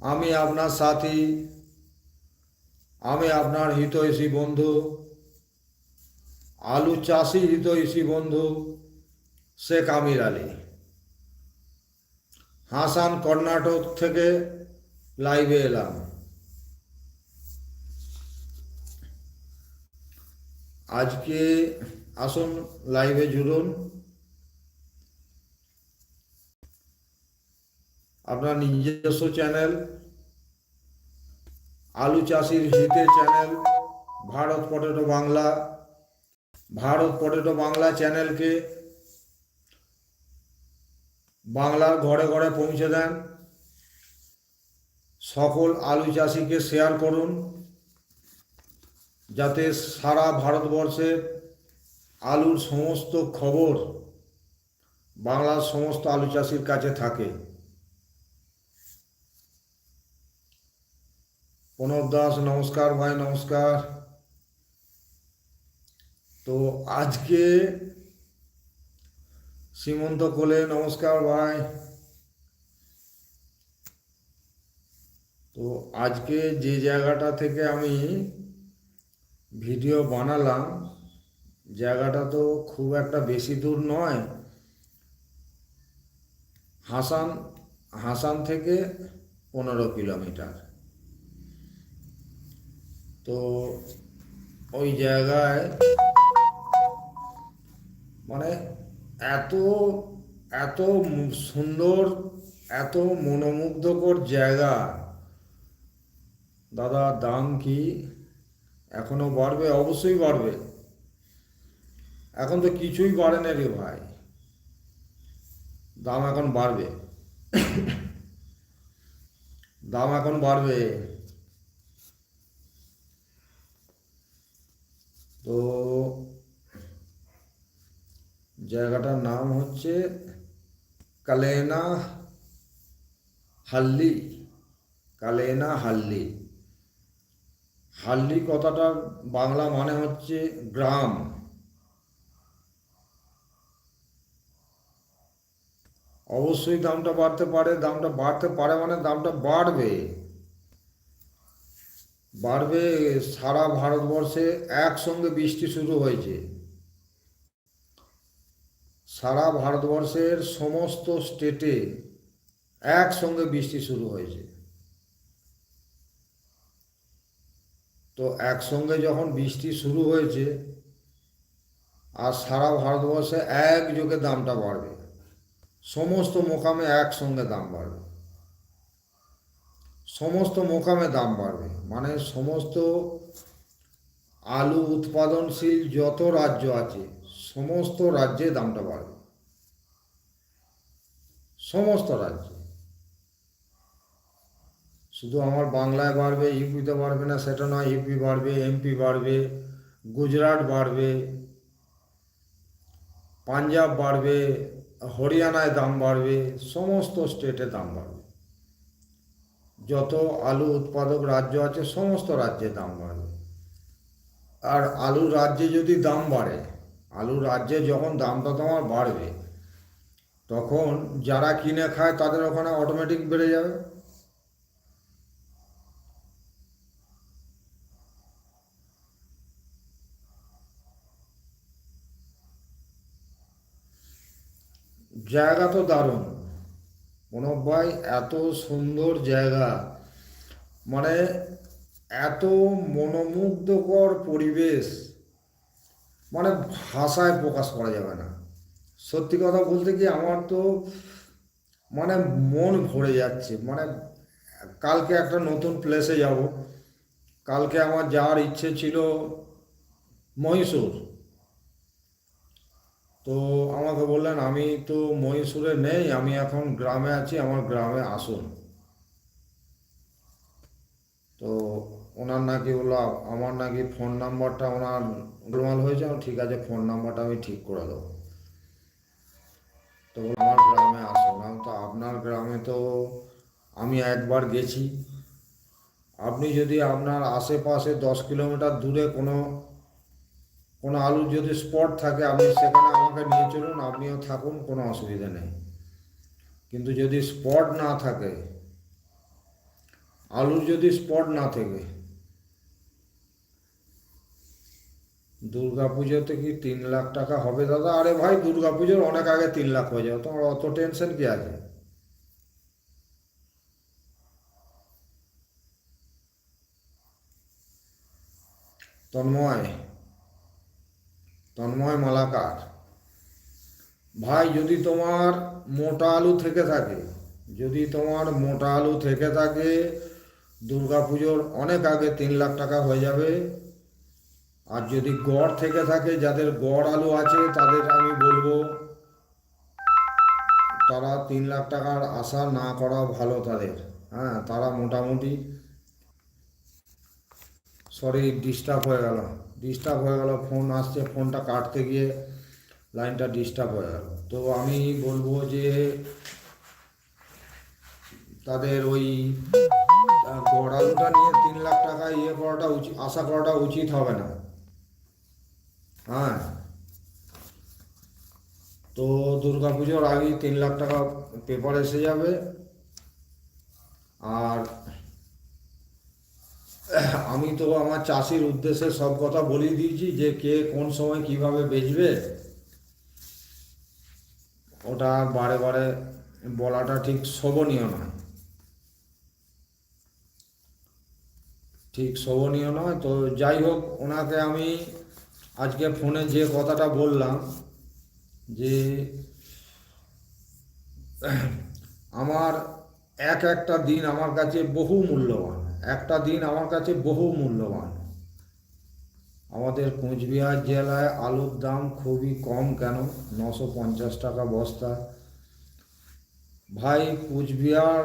আমি আপনার সাথী। আমি আপনার হিতৈষী বন্ধু। আলু চাষি হিতৈষী বন্ধু শেখ আমির আলী। হাসান কর্ণাটক থেকে লাইভে এলাম। আজকে আসুন লাইভে জুড়ুন। আপনার নিজস্ব চ্যানেল আলু চাষির হিতে channel Bharat potato Bangla, Bharat potato Bangla চ্যানেলকে বাংলার ঘরে ঘরে পৌঁছে দেন। সকল আলু চাষিকে শেয়ার করুন, যাতে সারা ভারতবর্ষের আলুর সমস্ত খবর বাংলার সমস্ত আলু চাষির কাছে থাকে। প্রণব দাস, নমস্কার ভাই, নমস্কার। তো আজকে সীমন্ত কোলে, নমস্কার ভাই। তো আজকে যে জায়গাটা থেকে আমি ভিডিও বানালাম, জায়গাটা তো খুব একটা বেশি দূর নয়। হাসান হাসান থেকে পনেরো কিলোমিটার। তো ওই জায়গায় মানে এত এত সুন্দর, এত মনোমুগ্ধকর জায়গা। দাদা, দাম কি এখনও বাড়বে? অবশ্যই বাড়বে। এখন তো কিছুই বাড়ে না রে ভাই। দাম এখন বাড়বে। দাম এখন বাড়বে। তো জায়গাটার নাম হচ্ছে কালেনা হাল্লি কালেনা হাল্লি। হাল্লি কথাটার বাংলা মানে হচ্ছে গ্রাম। অবশ্যই দামটা বাড়তে পারে, দামটা বাড়তে পারে মানে দামটা বাড়বে। বাড়বে সারা ভারতবর্ষে একসঙ্গে বৃষ্টি শুরু হয়েছে। সারা ভারতবর্ষের সমস্ত স্টেটে একসঙ্গে বৃষ্টি শুরু হয়েছে। তো একসঙ্গে যখন বৃষ্টি শুরু হয়েছে, আর সারা ভারতবর্ষে একযোগে দামটা বাড়বে। সমস্ত মোকামে একসঙ্গে দাম বাড়বে। সমস্ত মোকামে দাম বাড়বে। মানে সমস্ত আলু উৎপাদনশীল যত রাজ্য আছে, সমস্ত রাজ্যে দামটা বাড়বে। সমস্ত রাজ্যে। শুধু আমার বাংলায় বাড়বে, ইউপিতে বাড়বে না, সেটা নয়, ইউপি বাড়বে, এমপি বাড়বে, গুজরাট বাড়বে, পাঞ্জাব বাড়বে, হরিয়ানায় দাম বাড়বে, সমস্ত স্টেটে দাম বাড়বে। যত আলু উৎপাদক রাজ্য আছে, সমস্ত রাজ্যে দাম বাড়বে। আর আলুর রাজ্যে যদি দাম বাড়ে আলুর রাজ্যে যখন দামটা তোমার বাড়বে, তখন যারা কিনে খায় তাদের ওখানে অটোমেটিক বেড়ে যাবে। জায়গা তো দারুণ। প্রণব ভাই এত সুন্দর জায়গা। মানে এত মনোমুগ্ধকর পরিবেশ। মানে ভাষায় প্রকাশ করা যাবে না। সত্যি কথা বলতে কি আমার তো মানে মন ভরে যাচ্ছে। মানে কালকে একটা নতুন প্লেসে যাব। কালকে আমার যাওয়ার ইচ্ছে ছিল মহীশূর। তো আমাকে বললেন, আমি তো মহীশূরে নেই, আমি এখন গ্রামে আছি, আমার গ্রামে আসুন। তো ওনার নাকি বলল, আমার নাকি ফোন নাম্বারটা ওনার গোলমাল হয়েছে ঠিক আছে ফোন নাম্বারটা আমি ঠিক করে দেবো। তো আমার গ্রামে আসুন। তো আপনার গ্রামে তো আমি একবার গেছি। আপনি যদি আপনার আশেপাশে দশ কিলোমিটার দূরে কোনো কোনো আলুর যদি স্পট থাকে, আপনি সেখানে আমাকে নিয়ে চলুন, আপনিও থাকুন, কোনো অসুবিধা নেই। কিন্তু যদি স্পট না থাকে, আলুর যদি স্পট না থেকে দুর্গা পুজোতে কি তিন লাখ টাকা হবে দাদা? আরে ভাই দুর্গা পুজোর অনেক আগে তিন লাখ হয়ে যাবে, তোমার অত টেনশন কি আছে? তন্ময় তন্ময় মালাকার। ভাই, যদি তোমার মোটা আলু থেকে থাকে, যদি তোমার মোটা আলু থেকে থাকে পুজোর অনেক আগে তিন লাখ টাকা হয়ে যাবে। আর যদি গড় থেকে থাকে, যাদের গড় আলু আছে, তাদের আমি বলব, তারা তিন লাখ টাকার আশা না করা ভালো তাদের। হ্যাঁ তারা মোটামুটি, সরি ডিস্টার্ব হয়ে গেল ডিস্টার্ব হয়ে গেল ফোন আসছে ফোনটা কাটতে গিয়ে লাইনটা ডিস্টার্ব হয়ে গেল। তো আমি বলব যে তাদের ওই আহ, গড়ালুটা নিয়ে তিন লাখ টাকা ইয়ে করাটা উচিত আশা করাটা উচিত হবে না। হ্যাঁ। তো দুর্গা পুজোর আগেই তিন লাখ টাকা পেপার এসে যাবে। আর আমি তো আমার চাষির উদ্দেশ্যে সব কথা বলে দিয়েছি যে কে কোন সময় কীভাবে বেচবে। ওটা বারে বারে বলাটা ঠিক শোভনীয় নয়। ঠিক শোভনীয় নয়। তো যাই হোক, ওনাকে আমি আজকে ফোনে যে কথাটা বললাম যে আমার এক একটা দিন আমার কাছে বহু মূল্যবান একটা দিন আমার কাছে বহু মূল্যবান। আমাদের কোচবিহার জেলায় আলুর দাম খুবই কম কেন? নশো পঞ্চাশ টাকা বস্তা। ভাই, কুচবিহার,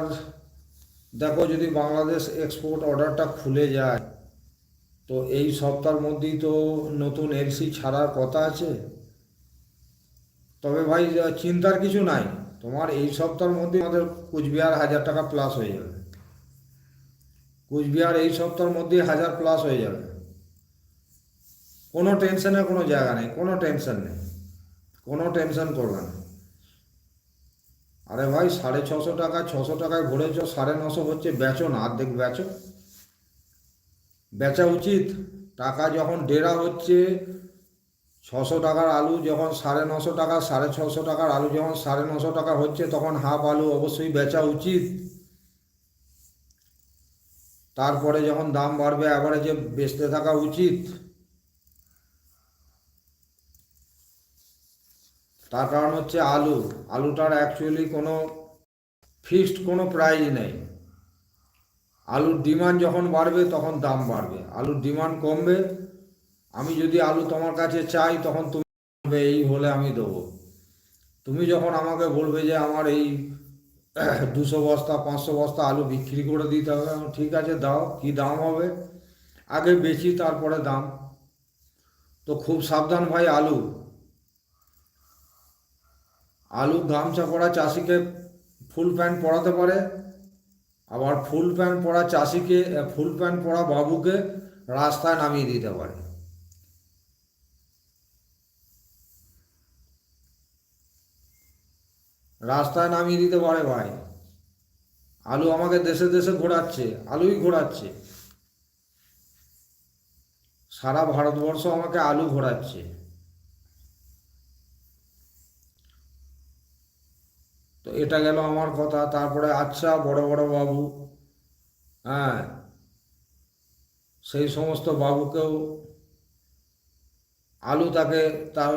দেখো যদি বাংলাদেশ এক্সপোর্ট অর্ডারটা খুলে যায়, তো এই সপ্তাহের মধ্যেই তো নতুন এলসি ছাড়ার কথা আছে। তবে ভাই, চিন্তার কিছু নাই। তোমার এই সপ্তাহের মধ্যে আমাদের কুচবিহার হাজার টাকা প্লাস হয়ে যাবে। কুচবিহার এই সপ্তাহের মধ্যে হাজার প্লাস হয়ে যাবে। কোনো টেনশনের কোনো জায়গা নেই, কোনো টেনশন নেই, কোনো টেনশন করবে না। আরে ভাই, সাড়ে ছশো টাকা, ছশো টাকায় ভরেছ, সাড়ে নশো হচ্ছে বেচো না, অর্ধেক বেচো। বেচা উচিত, টাকা যখন ডেরা হচ্ছে, ছশো টাকার আলু যখন সাড়ে নশো টাকা, সাড়ে ছশো টাকার আলু যখন সাড়ে নশো টাকা হচ্ছে, তখন হাফ আলু অবশ্যই বেচা উচিত। তারপরে যখন দাম বাড়বে যে বেচতে থাকা উচিত, তার কারণ হচ্ছে আলু। আলুটার অ্যাকচুয়ালি কোনো ফিক্সড কোনো প্রাইস নেই। আলুর ডিমান্ড যখন বাড়বে, তখন দাম বাড়বে। আলুর ডিমান্ড কমবে। আমি যদি আলু তোমার কাছে চাই, তখন তুমি এই হলে আমি দেবো। তুমি যখন আমাকে বলবে যে, আমার এই দুশো বস্তা, পাঁচশো বস্তা আলু বিক্রি করে দিতে হবে। ঠিক আছে, দাও, কি দাম হবে? আগে বেচি, তারপরে দাম। তো খুব সাবধান ভাই আলু। আলু গামছা পরা চাষিকে ফুল প্যান্ট পরাতে পারে। আবার ফুল প্যান্ট পরা চাষিকে, ফুল প্যান্ট পরা বাবুকে রাস্তায় নামিয়ে দিতে পারে। রাস্তায় নামিয়ে দিতে পারে ভাই। আলু আমাকে দেশে দেশে ঘোরাচ্ছে, আলুই ঘোরাচ্ছে। সারা ভারতবর্ষ আমাকে আলু ঘোরাচ্ছে। তো এটা গেল আমার কথা, তারপরে আচ্ছা বড় বড় বাবু হ্যাঁ সেই সমস্ত বাবুকেও আলু তাকে তার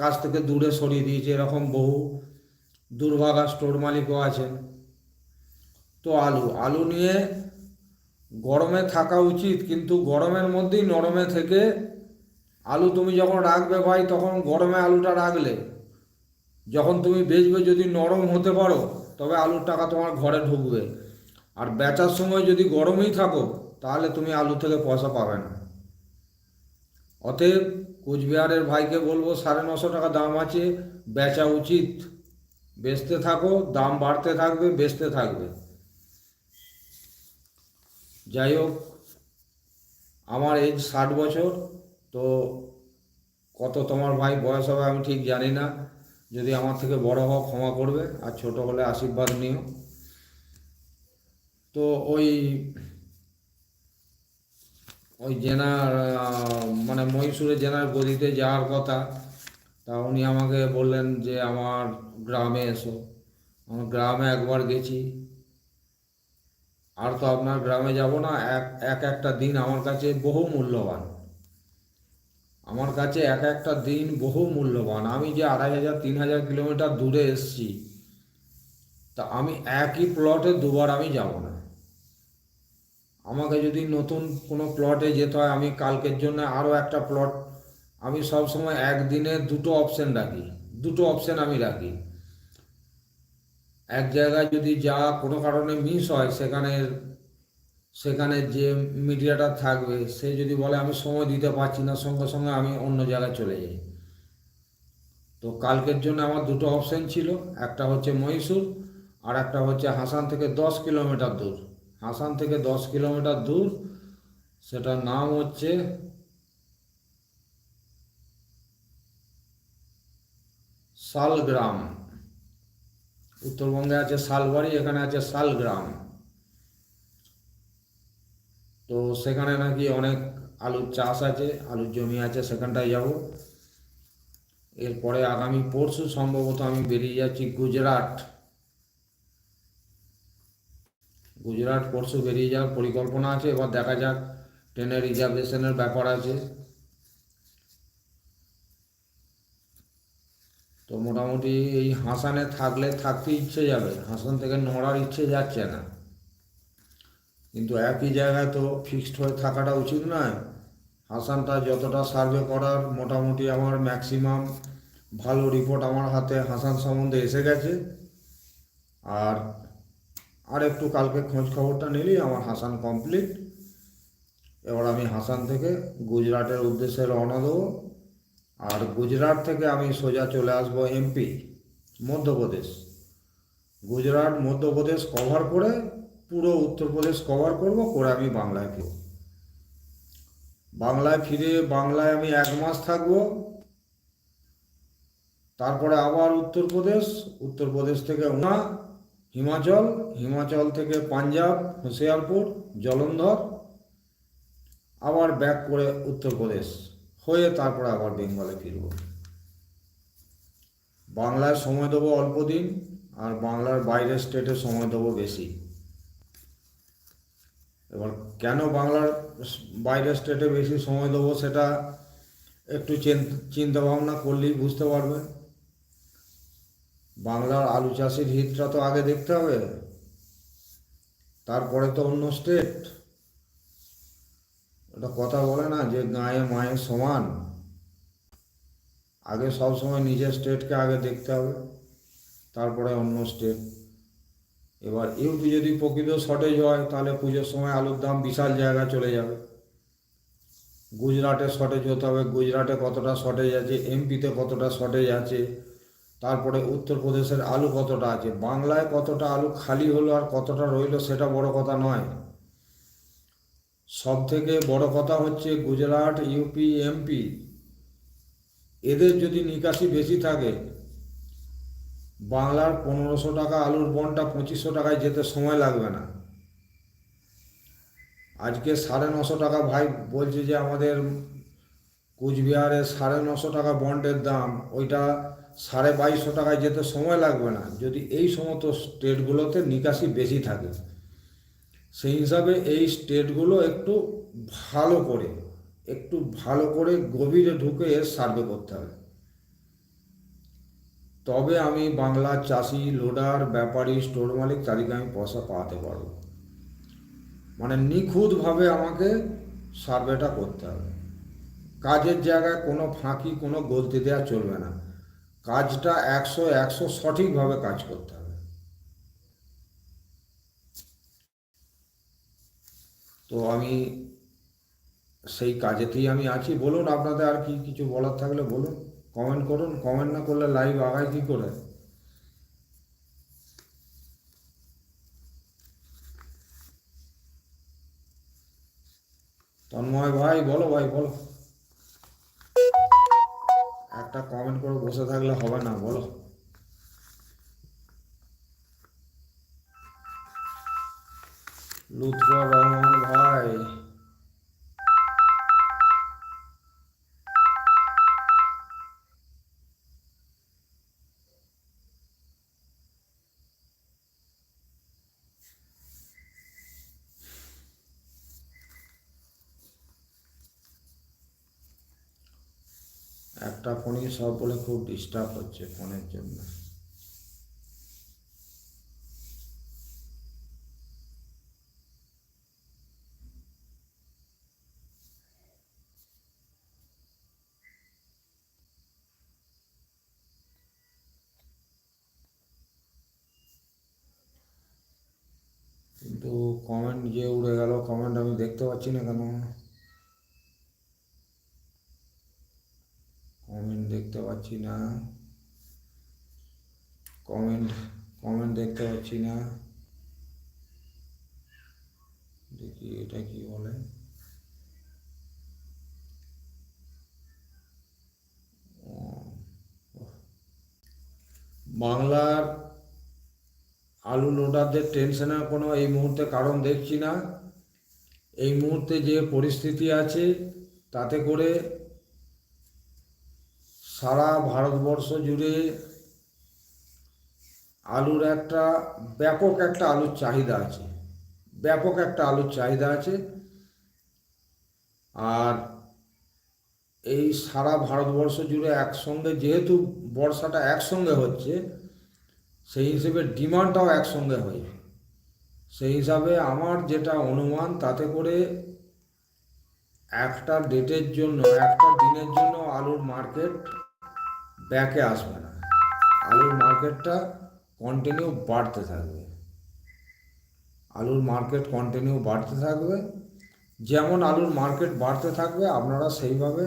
কাছ থেকে দূরে সরিয়ে দিয়েছে, এরকম বহু দুর্ভাগা স্টোর মালিকও আছেন। তো আলু আলু নিয়ে গরমে থাকা উচিত, কিন্তু গরমের মধ্যেই নরমে থেকে আলু তুমি যখন রাখবে ভাই, তখন গরমে আলুটা রাখলে। যখন তুমি বেচবে যদি নরম হতে পারো, তবে আলুর টাকা তোমার ঘরে ঢুকবে। আর বেচার সময় যদি গরমই থাকো, তাহলে তুমি আলু থেকে পয়সা পাবে না। অতএব কোচবিহারের ভাইকে বলব, সাড়ে নশো টাকা দাম আছে, বেচা উচিত। বেচতে থাকো, দাম বাড়তে থাকবে, বেচতে থাকবে। যাই হোক, আমার এজ ষাট বছর, তো কত তোমার ভাই বয়স হবে আমি ঠিক জানি না। যদি আমার থেকে বড় হও, ক্ষমা করবে, আর ছোট হলে আশীর্বাদ নিও। তো ওই ওই জেনার মানে মহীশূরের জেনার গদিতে যাওয়ার কথা তা উনি আমাকে বললেন যে আমার গ্রামে এসো। আমার গ্রামে একবার গেছি। আর তো আপনার গ্রামে যাব না, এক এক একটা দিন আমার কাছে বহু মূল্যবান আমার কাছে এক একটা দিন বহু মূল্যবান আমি যে আড়াই হাজার, তিন হাজার কিলোমিটার দূরে এসেছি, তা আমি একই প্লটে দুবার আমি যাব না। আমাকে যদি নতুন কোনো প্লটে যেতে হয়, আমি কালকের জন্য আরও একটা প্লট আমি সব সময় একদিনে দুটো অপশন রাখি, দুটো অপশন আমি রাখি। এক জায়গায় যদি যা কোনো কারণে মিস হয়, সেখানে সেখানে যে মিডিয়াটা থাকবে, সে যদি বলে আমি সময় দিতে পারছি না, সঙ্গে সঙ্গে আমি অন্য জায়গায় চলে যাই। তো কালকের জন্য আমার দুটো অপশন ছিল, একটা হচ্ছে মহীশূর আর একটা হচ্ছে হাসান থেকে দশ কিলোমিটার দূর। হাসান থেকে দশ কিলোমিটার দূর, সেটার নাম হচ্ছে শালগ্রাম উত্তরবঙ্গে আছে শালবাড়ি এখানে আছে শালগ্রাম তো সেখানে নাকি অনেক আলুর চাষ আছে, আলুর জমি আছে, সেখানটায় যাব। এরপরে আগামী পরশু সম্ভবত আমি বেরিয়ে যাচ্ছি গুজরাট। গুজরাট পরশু বেরিয়ে যাওয়ার পরিকল্পনা আছে, এবার দেখা যাক, ট্রেনের রিজার্ভেশনের ব্যাপার আছে। তো মোটামুটি এই হাসানে থাকলে থাকতে ইচ্ছে যাবে। হাসান থেকে নড়ার ইচ্ছে যাচ্ছে না। কিন্তু একই জায়গায় তো ফিক্সড হয়ে থাকাটা উচিত নয়। হাসানটা যতটা সার্ভে করার মোটামুটি আমার ম্যাক্সিমাম ভালো রিপোর্ট আমার হাতে হাসান সম্বন্ধে এসে গেছে। আর আর একটু কালকে খোঁজ খবরটা নিলেই আমার হাসান কমপ্লিট এবার আমি হাসান থেকে গুজরাটের উদ্দেশ্যে রওনা দেবো। আর গুজরাট থেকে আমি সোজা চলে আসব এমপি মধ্যপ্রদেশ। গুজরাট, মধ্যপ্রদেশ কভার করে পুরো উত্তরপ্রদেশ কভার করব, করে আমি বাংলায় ফিরব। বাংলায় ফিরে, বাংলায় আমি এক মাস থাকব। তারপরে আবার উত্তরপ্রদেশ উত্তরপ্রদেশ থেকে উনা, হিমাচল হিমাচল থেকে পাঞ্জাব, হোশিয়ারপুর, জলন্ধর, আবার ব্যাক করে উত্তরপ্রদেশ। হয়ে তারপরে আবার বেঙ্গলে ফিরব। বাংলায় সময় দেবো অল্প দিন, আর বাংলার বাইরের স্টেটে সময় দেবো বেশি। এবার কেন বাংলার বাইরের স্টেটে বেশি সময় দেবো সেটা একটু চিন্তা ভাবনা করলেই বুঝতে পারবে। বাংলার আলু চাষির হিতটা তো আগে দেখতে হবে। তারপরে তো অন্য স্টেট। ওটা কথা বলে না যে গায়ে মায়ের সমান। আগে সব সময় নিজের স্টেটকে আগে দেখতে হবে, তারপরে অন্য স্টেট এবার ইউপি যদি প্রকৃত শর্টেজ হয়, তাহলে পুজোর সময় আলুর দাম বিশাল জায়গায় চলে যাবে। গুজরাটে শর্টেজ হতে হবে, গুজরাটে কতটা শর্টেজ আছে এমপিতে কতটা শর্টেজ আছে, তারপরে উত্তরপ্রদেশের আলু কতটা আছে, বাংলায় কতটা আলু খালি হলো আর কতটা রইল সেটা বড় কথা নয়। সব থেকে বড় কথা হচ্ছে গুজরাট ইউপি এমপি এদের যদি নিকাশি বেশি থাকে, বাংলার পনেরোশো টাকা আলুর বনটা পঁচিশশো টাকায় যেতে সময় লাগবে না। আজকে সাড়ে নশো টাকা ভাই বলছে যে আমাদের কুচবিহারে সাড়ে নশো টাকা বন্ডের দাম, ওইটা সাড়ে বাইশশো টাকায় যেতে সময় লাগবে না। যদি এই সমস্ত স্টেটগুলোতে নিকাশি বেশি থাকে। সেই হিসাবে এই স্টেটগুলো একটু ভালো করে, একটু ভালো করে গভীরে ঢুকে এর সার্ভে করতে হবে। তবে আমি বাংলা চাষি লোডার ব্যাপারী স্টোর মালিক তাদেরকে আমি পয়সা পাওয়াতে পারব। মানে নিখুঁতভাবে আমাকে সার্ভেটা করতে হবে। কাজের জায়গায় কোনো ফাঁকি, কোনো গলতি দেওয়া চলবে না। কাজটা একশো একশো সঠিকভাবে কাজ করতে হবে। তো আমি সেই কাজেতেই আমি আছি। বলুন, আপনাদের আর কি কিছু বলার থাকলে বলুন। কমেন্ট করুন। কমেন্ট না করলে লাইভ আগায় কি করে? তন্ময় ভাই, বলো ভাই, বলো। একটা কমেন্ট করে বসে থাকলে হবে না, বলো। লুৎফর রহমান ভাই একটা ফোনই সব বলে খুব ডিস্টার্ব হচ্ছে ফোনের জন্য কিন্তু কমেন্ট যে উড়ে গেল। কমেন্ট আমি দেখতে পাচ্ছি না কেন? কমেন্ট দেখতে পাচ্ছি না। কমেন্ট কমেন্ট দেখতে পাচ্ছি না। দেখি এটা কি বলে। বাংলার আলু লোডারদের টেনশনের কোনো এই মুহূর্তে কারণ দেখছি না। এই মুহূর্তে যে পরিস্থিতি আছে, তাতে করে সারা ভারতবর্ষ জুড়ে আলুর একটা ব্যাপক একটা আলুর চাহিদা আছে। ব্যাপক একটা আলুর চাহিদা আছে। আর এই সারা ভারতবর্ষ জুড়ে একসঙ্গে, যেহেতু বর্ষাটা একসঙ্গে হচ্ছে সেই হিসেবে ডিমান্ডটাও একসঙ্গে হয় সেই হিসাবে আমার যেটা অনুমান, তাতে করে একটা ডেটের জন্য, একটা দিনের জন্য আলুর মার্কেট ব্যাকে আসবে না। আলুর মার্কেটটা কন্টিনিউ বাড়তে থাকবে। আলুর মার্কেট কন্টিনিউ বাড়তে থাকবে। যেমন আলুর মার্কেট বাড়তে থাকবে, আপনারা সেইভাবে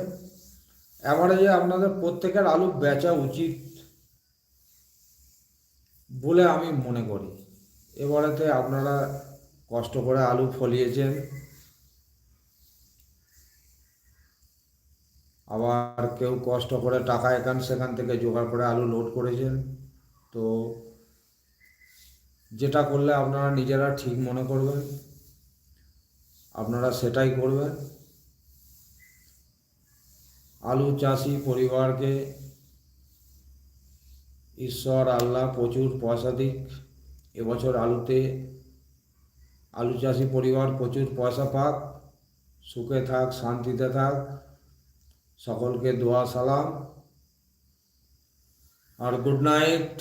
অ্যাভারেজে আপনাদের প্রত্যেকের আলু বেচা উচিত বলে আমি মনে করি। এবারেতে আপনারা কষ্ট করে আলু ফলিয়েছেন। আবার কেউ কষ্ট করে টাকা এখান সেখান থেকে জোগাড় করে আলু লোড করেছেন। তো যেটা করলে আপনারা নিজেরা ঠিক মনে করবেন, আপনারা সেটাই করবেন। আলু চাষি পরিবারকে ঈশ্বর আল্লাহ প্রচুর পয়সা দিক এবছর আলুতে আলু চাষি পরিবার প্রচুর পয়সা পাক সুখে থাক শান্তিতে থাক সকলকে দোয়া সালাম আর গুড নাইট